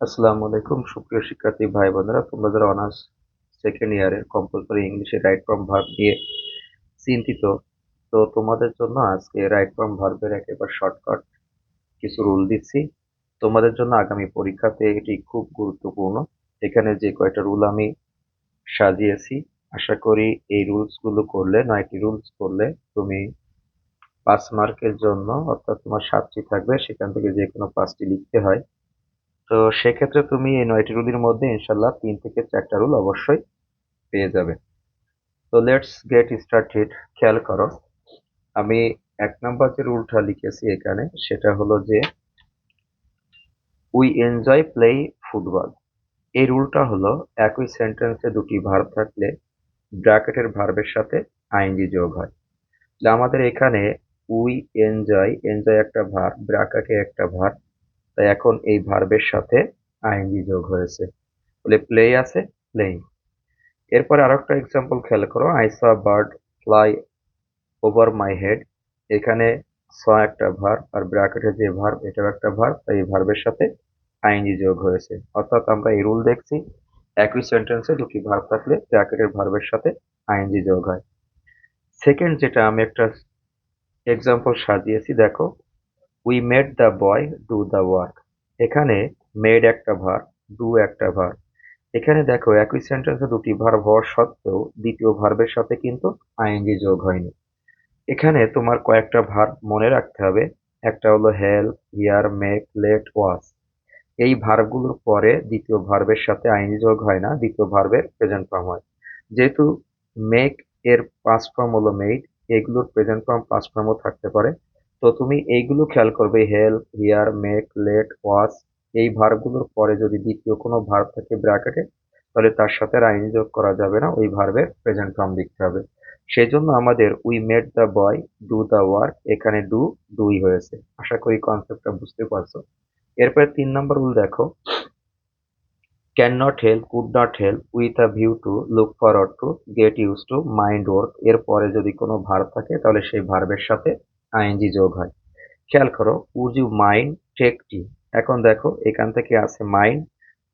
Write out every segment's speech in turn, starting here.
আসসালামু আলাইকুম, সুপ্রিয় শিক্ষার্থী ভাই বোনেরা তোমরা যারা অনার্স সেকেন্ড ইয়ারের কম্পালসরি ইংলিশে রাইট ফ্রম ভার্ব নিয়ে চিন্তিত, তো তোমাদের জন্য আজকে রাইট ফ্রম ভার্বের একেবারে শর্টকাট কিছু রুল দিচ্ছি। তোমাদের জন্য আগামী পরীক্ষাতে এটি খুব গুরুত্বপূর্ণ। এখানে যে কয়টা রুল আমি সাজিয়েছি, আশা করি এই রুলসগুলো করলে, নয়টি রুলস করলে তুমি পাঁচ মার্কের জন্য অর্থাৎ তোমার সাতটি থাকবে, সেখান থেকে যে কোনো পাঁচটি লিখতে হয়। তো সেক্ষেত্রে তুমি এই নয়টি রুলের মধ্যে ইনশাল্লাহ তিন থেকে চারটা রুল অবশ্যই পেয়ে যাবে। তো লেটস গেট স্টার্টেড খেয়াল করো। আমি এক নম্বর যে রুলটা লিখেছি এখানে, সেটা হলো যে উই এনজয় প্লে ফুটবল এই রুলটা হলো একই সেন্টেন্সে দুটি ভার্ব থাকলে ব্র্যাকেটের ভার্বের সাথে আইনজি যোগ হয়। আমাদের এখানে উই এনজয় এনজয় একটা ভার্ব ব্র্যাকেটে একটা ভার্ব তাই এখন এই ভার্বের সাথে আইএনজি যোগ হয়েছে। বলে প্লে আছে প্লেইং এরপরে আর একটা এক্সাম্পল খেয়াল করো। I saw bird fly over my head এখানে স একটা ভার আর ব্র্যাকেটে যে ভার এটাও একটা ভার তাই এই ভার্বের সাথে আইএনজি যোগ হয়েছে। অর্থাৎ আমরা এই রুল দেখছি, একই সেন্টেন্সে দুটি ভার্ব থাকলে ব্র্যাকেটের ভার্বের সাথে আইএনজি যোগ হয়। সেকেন্ড যেটা আমি একটা এক্সাম্পল সাজিয়েছি, দেখো we made the boy do the work এখানে মেড একটা ভার ডু একটা ভার এখানে দেখো, একই সেন্টেন্সে দুটি ভার হওয়ার সত্ত্বেও দ্বিতীয় ভার্বের সাথে কিন্তু আইএনজি যোগ হয়নি। এখানে তোমার কয়েকটা ভার মনে রাখতে হবে। একটা হলো help hear make let was এই ভার্বগুলোর পরে দ্বিতীয় ভার্বের সাথে আইনি যোগ হয় না, দ্বিতীয় ভার্বের প্রেজেন্ট ফর্ম হয়। যেহেতু মেক এর পাস্ট ফর্ম হলো মেড এগুলোর প্রেজেন্ট ফর্ম পাস্ট ফর্মও থাকতে পারে। তো তুমি এইগুলো খেয়াল করবে help hear make let watch এই ভার্বগুলোর পরে যদি দ্বিতীয় কোনো ভার্ব থাকে ব্র্যাকেটে তাহলে তার সাথে আর যোগ করা যাবে না, ওই ভার্বের প্রেজেন্ট ফর্ম লিখতে হবে। সেই জন্য আমাদের we made the boy do the work এখানে ডু ডুই হয়েছে। আশা করি কনসেপ্টটা বুঝতে পারছ। এরপরে তিন নম্বর রুল দেখো। Can not help could not help with a view to look forward to get use to mind work এরপরে যদি কোনো ভার্ব থাকে, তাহলে সেই ভার্বের সাথে আইএনজি যোগ হয়। খেয়াল করো would you mind take tea. এখন দেখো, এখান থেকে আছে মাইন্ড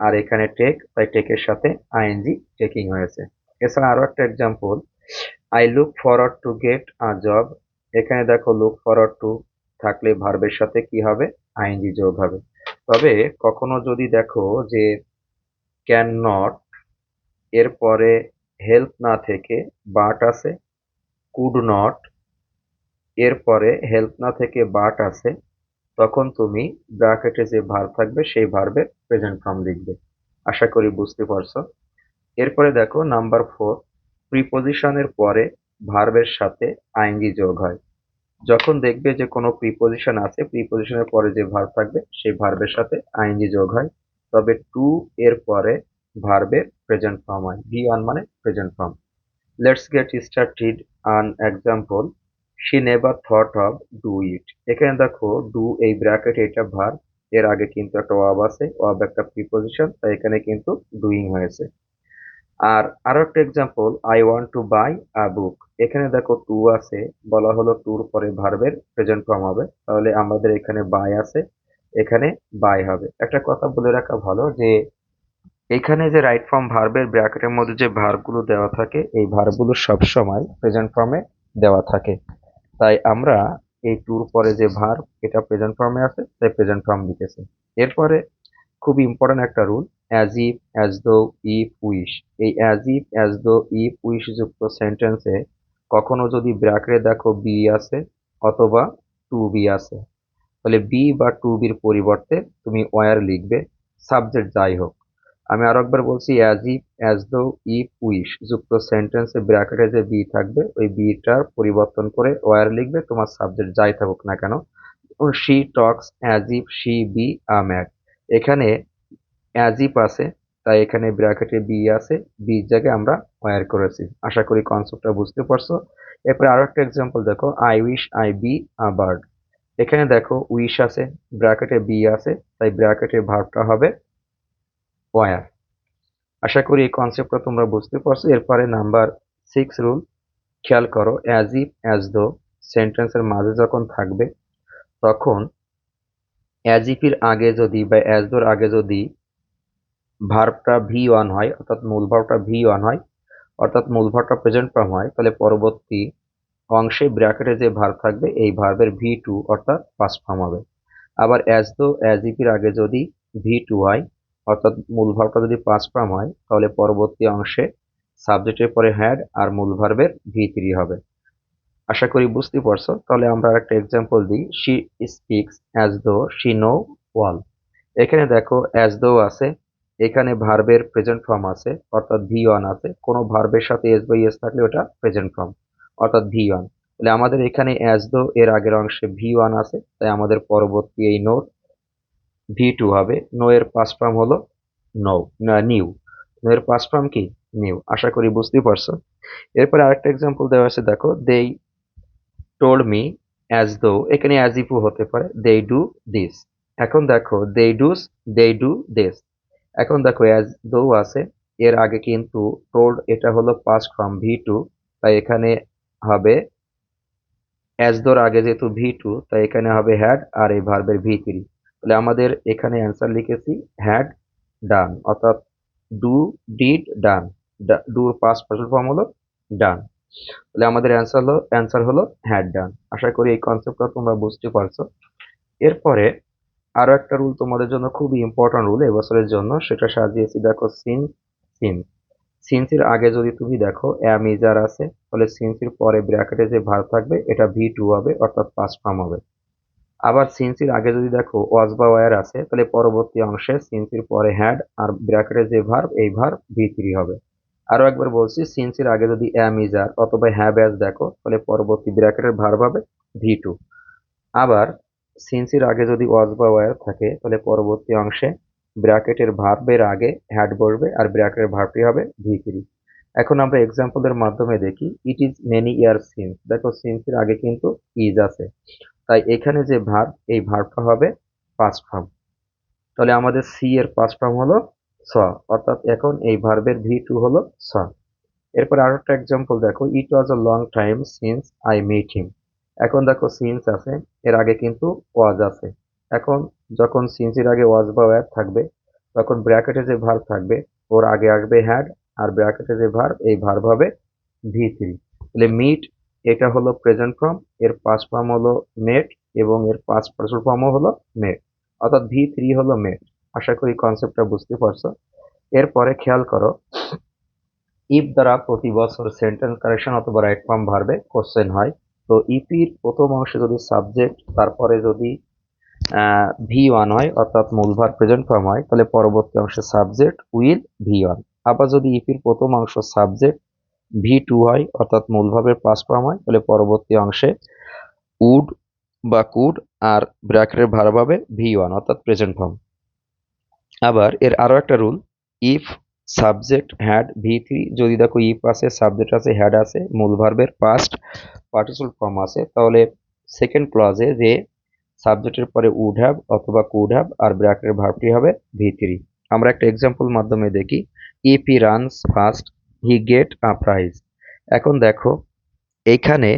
আর এখানে টেক, তাই টেকের সাথে আইএনজি টেকিং হয়েছে। এছাড়া আরও একটা example I look forward to get a job এখানে দেখো লুক ফরওয়ার্ড টু থাকলে ভার্বের সাথে কি হবে? আইএনজি যোগ হবে। তবে কখনো যদি দেখো যে ক্যান নট এরপরে হেল্প না থেকে বাট আছে কুড নট এরপরে হেল্প না থেকে বাট আছে তখন তুমি ব্র্যাকেটে যে ভার্ব থাকবে, সেই ভার্বের প্রেজেন্ট ফর্ম লিখবে। আশা করি বুঝতে পারছ? এরপরে দেখো নাম্বার ফোর প্রিপোজিশনের পরে ভার্বের সাথে আইনজি যোগ হয়। যখন দেখবে যে কোনো প্রিপোজিশন আছে প্রিপোজিশনের পরে যে ভার্ব থাকবে, সেই ভার্বের সাথে আইনজি যোগ হয়। তবে টু এর পরে ভার্বের প্রেজেন্ট ফর্ম হয়। ভি ওয়ান মানে present form let's get started an example she never thought of do it এখানে দেখো ডু এই ব্র্যাকেট এটা ভার এর আগে কিন্তু একটা ওয়াব আছে ওয়াব একটা প্রিপোজিশন তাই এখানে কিন্তু ডুইং হয়েছে। আর আরও একটা example I want to buy a book এখানে দেখো টু আছে, বলা হলো টুর পরে ভার্বের প্রেজেন্ট ফর্ম হবে। তাহলে আমাদের এখানে বাই আছে, এখানে বাই হবে। একটা কথা বলে রাখা ভালো যে, এখানে যে রাইট ফর্ম ভার্বের ব্র্যাকেটের মধ্যে যে ভার্বগুলো দেওয়া থাকে, এই ভার্বগুলো সবসময় প্রেজেন্ট ফর্মে দেওয়া থাকে। তাই আমরা এই টুর পরে যে ভার, এটা প্রেজেন্ট ফর্মে আছে, তাই প্রেজেন্ট ফর্ম লিখেছে। এরপরে খুব ইম্পর্টেন্ট একটা rule as if as though if wish এই as if as though if wish যুক্ত সেন্টেন্সে কখনো যদি ব্র্যাকেটে দেখো বি আছে অথবা টু বি আছে, তাহলে বি বা টু বির পরিবর্তে তুমি ওয়ার লিখবে সাবজেক্ট যাই হোক। আমি আরও একবার বলছি as if as though if wish যুক্ত সেন্টেন্সে ব্র্যাকেটে যে বি থাকবে, ওই বিটার পরিবর্তন করে ওয়ার লিখবে, তোমার সাবজেক্ট যাই থাকুক না কেন। She talks as if she be a এখানে অ্যাজ ইফ আছে, তাই এখানে ব্র্যাকেটে বি আছে বি জায়গায় আমরা ওয়ার করেছি। আশা করি কনসেপ্টটা বুঝতে পারছ। এরপরে আরও একটা এক্সাম্পল দেখো I wish I be a bird এখানে দেখো উইশ আছে, ব্র্যাকেটে বি আছে, তাই ব্র্যাকেটে ভার্বটা হবে ওয়ার আশা করি এই কনসেপ্টটা তোমরা বুঝতে পারছ। এরপরে নাম্বার সিক্স রুল খেয়াল করো অ্যাজ ইফ অ্যাজ দো সেন্টেন্সের মাঝে যখন থাকবে, তখন অ্যাজ ইফের আগে যদি বা অ্যাজ দোর আগে যদি ভার্বটা ভি ওয়ান হয়, অর্থাৎ মূল ভার্বটা ভি ওয়ান হয়, অর্থাৎ মূল ভার্বটা প্রেজেন্ট ফর্ম হয়, তাহলে পরবর্তী অংশে ব্র্যাকেটে যে ভার্ব থাকবে, এই ভার্বের ভি টু অর্থাৎ পাস্ট ফর্ম হবে। আবার অ্যাজ দো অ্যাজ ইপির আগে যদি ভি টু হয় অর্থাৎ মূল ভার্বটা যদি পাস্ট ফর্ম হয়, তাহলে পরবর্তী অংশে সাবজেক্টের পরে হ্যাড আর মূল ভার্বের ভি থ্রি হবে। আশা করি বুঝতে পারছ? তাহলে আমরা একটা এক্সাম্পল দিই। She speaks as though she know all এখানে দেখো অ্যাজ দো আছে, এখানে ভার্বের প্রেজেন্ট ফর্ম আছে, অর্থাৎ ভি ওয়ান আছে। কোনো ভার্বের সাথে এস বাই এস থাকলে ওটা প্রেজেন্ট ফর্ম অর্থাৎ ভি ওয়ান তাহলে আমাদের এখানে অ্যাজ দো এর আগের অংশে ভি ওয়ান আছে, তাই আমাদের পরবর্তী এই নোর ভি টু হবে। নো এর পাস ফর্ম হলো নো নিউ নো এর পাস ফর্ম কি? নিউ আশা করি বুঝতেই পারছ। এরপরে আরেকটা এক্সাম্পল দেওয়া আছে, দেখো। দেই টোল্ড মি অ্যাজ দো এখানে অ্যাজ ইফও হতে পারে। দে ডু দিস এখন দেখো দে ডুস দে ডু দিস এখন দেখো অ্যাজ দো আছে। এর আগে কিন্তু টোল্ড এটা হলো পাস্ট ফর্ম ভি টু তাই এখানে হবে অ্যাজ দোর আগে যেহেতু ভি টু তাই এখানে হবে হ্যাড আর এই ভার্বের ভি থ্রি তাহলে আমাদের এখানে অ্যান্সার লিখেছি হ্যাড ডান অর্থাৎ ডু ডিড ডান ডুর পাস্ট পার্সন ফর্ম হলো ডান তাহলে আমাদের অ্যান্সার হলো অ্যান্সার হলো হ্যাড ডান আশা করি এই কনসেপ্টটা তোমরা বুঝতে পারছ। এরপরে আরও একটা রুল তোমাদের জন্য খুবই ইম্পর্টেন্ট রুল এবছরের জন্য, সেটা সাজিয়েছি, দেখো সিন সিন সিন্সির আগে যদি তুমি দেখো অ্যাম ইজার আছে, তাহলে সিন্সির পরে ব্র্যাকেটে যে ভার থাকবে, এটা ভি টু হবে, অর্থাৎ পাস্ট ফর্ম হবে। আবার সিন্সির আগে যদি দেখো ওয়াজ বা ওয়ার আছে, তাহলে পরবর্তী অংশে সিন্সির পরে হ্যাড আর ব্র্যাকেটে যে ভার এই ভার ভি থ্রি হবে। আরও একবার বলছি সিন্সির আগে যদি অ্যাম ইজার অথবা হ্যাভ অ্যাজ দেখো, তাহলে পরবর্তী ব্র্যাকেটের ভার হবে ভি টু আবার সিন্সির আগে যদি ওয়াজ বা ওয়ার থাকে, তাহলে পরবর্তী অংশে ব্র্যাকেটের ভার্বের আগে হ্যাড বসবে আর ব্র্যাকেটের ভার্বটি হবে ভি থ্রি এখন আমরা এক্সাম্পলের মাধ্যমে দেখি it is many year since দেখো সিন্সের আগে কিন্তু ইজ আছে। তাই এখানে যে ভার্ব এই ভার্বটা হবে পাস্ট ফর্ম। তাহলে আমাদের সি এর পাস্ট ফর্ম হলো স অর্থাৎ এখন এই ভার্বের ভি টু হলো স এরপর আরও একটা এক্সাম্পল দেখো it was a long time since I meet him এখন দেখো সিন্স আছে, এর আগে কিন্তু ওয়াজ আছে। এখন যখন সিন্সের আগে ওয়াজ বা ওয়ার থাকবে, তখন ব্র্যাকেটে যে ভার্ব থাকবে, ওর আগে আসবে হ্যাড আর ব্র্যাকেটে যে ভার্ব এই ভার্ব হবে ভি থ্রি তাহলে মিট এটা হলো প্রেজেন্ট ফর্ম এর পাস ফর্ম হলো মেট এবং এর পাস পার্সন ফর্মও হলো মেট অর্থাৎ ভি থ্রি হলো মেট আশা করি কনসেপ্টটা বুঝতে পারছ। এরপরে খেয়াল করো ইফ দ্বারা প্রতি বছর সেন্টেন্স কারেকশন অথবা রাইট ফর্ম ভার্বে কোশ্চেন হয়। তো ইপির প্রথম অংশে যদি সাবজেক্ট তারপরে যদি ভি ওয়ান হয়, অর্থাৎ মূল ভার প্রেজেন্ট ফর্ম হয়, তাহলে পরবর্তী অংশে সাবজেক্ট উইল ভি ওয়ান আবার যদি ইপির প্রথম অংশ সাবজেক্ট ভি টু হয়, অর্থাৎ মূল ভাবের পাস ফর্ম হয়, তাহলে পরবর্তী অংশে উড বা কুড আর ব্র্যাকেটের ভার হবে ভি ওয়ান, অর্থাৎ প্রেজেন্ট ফর্ম আবার এর আরও একটা rule if subject had V three, যদি দেখো ইফ আছে সাবজেক্ট আছে হ্যাড আছে, মূল ভার্বের পাস্ট পার্টিসিপাল ফর্ম আছে, তাহলে সেকেন্ড ক্লজে যে সাবজেক্টের পরে উড হ্যাভ অথবা কুড হ্যাভ আর ব্র্যাকেটের ভার্বটি হবে ভি থ্রি। আমরা একটা এক্সাম্পল মাধ্যমে দেখি if he runs fast he get a prize এখন দেখো, এইখানে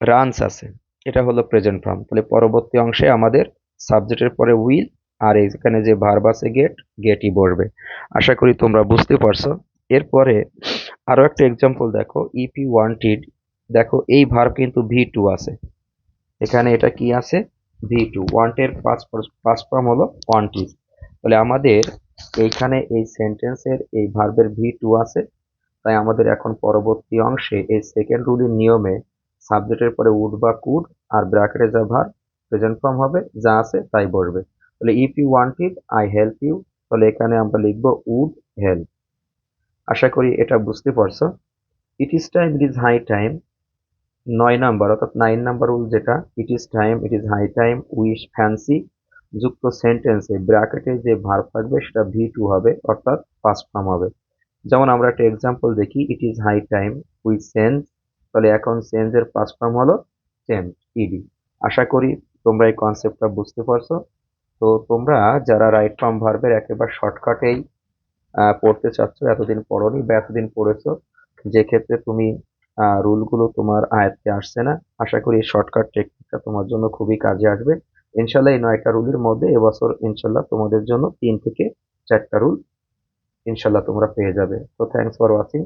রানস আছে। এটা হলো প্রেজেন্ট ফর্ম তাহলে পরবর্তী অংশে আমাদের সাবজেক্টের পরে উইল আর এখানে যে ভার্ব আছে গেট গেটই বসবে। আশা করি তোমরা বুঝতে পারছ। এরপরে আরও একটা এক্সাম্পল দেখো ইপি ওয়ান্টেড দেখো এই ভার্ব কিন্তু ভি টু আছে। এখানে এটা কি আছে? ভি টু ওয়ান্টের ফার্স্ট ফর্ম হলো ওয়ান্টিজ তাহলে আমাদের এইখানে এই সেন্টেন্সের এই ভার্বের ভি টু আছে। তাই আমাদের এখন পরবর্তী অংশে এই সেকেন্ড রুলের নিয়মে সাবজেক্টের পরে উড বা কুড আর ব্র্যাকেটে যা ভার প্রেজেন্ট ফর্ম হবে, যা আছে তাই বসবে তাহলে if you wanted I help you তাহলে এখানে আমরা লিখব উড হেল্প আশা করি এটা বুঝতে পারছ। It is time it is high time নয় নাম্বার অর্থাৎ নাইন নাম্বার রুল যেটা it is time it is high time wish fancy যুক্ত সেন্টেন্সে ব্র্যাকেটে যে ভার্ব থাকবে সেটা ভি টু হবে, অর্থাৎ ফার্স্ট ফর্ম হবে। যেমন আমরা একটা এক্সাম্পল দেখি it is high time we sense তাহলে এখন সেন্সের ফার্স্ট ফর্ম হলো চেঞ্জ ইডি আশা করি তোমরা এই কনসেপ্টটা বুঝতে পারছ। তো তোমরা যারা রাইট ফর্ম ভার্বের একেবারে শর্টকাটেই পড়তে চাচ্ছ, এতদিন পড়নি বা এতদিন পড়েছো যে ক্ষেত্রে তুমি রুলগুলো তোমার আয়ত্তে আসছে না, আশা করি এই শর্টকাট টেকনিকটা তোমার জন্য খুবই কাজে আসবে। ইনশাল্লাহ এই নয়টা রুলের মধ্যে এবছর ইনশাল্লাহ তোমাদের জন্য তিন থেকে চারটা রুল ইনশাল্লাহ তোমরা পেয়ে যাবে। তো থ্যাংকস ফর ওয়াচিং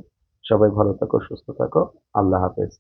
সবাই ভালো থাকো, সুস্থ থাকো। আল্লাহ হাফেজ।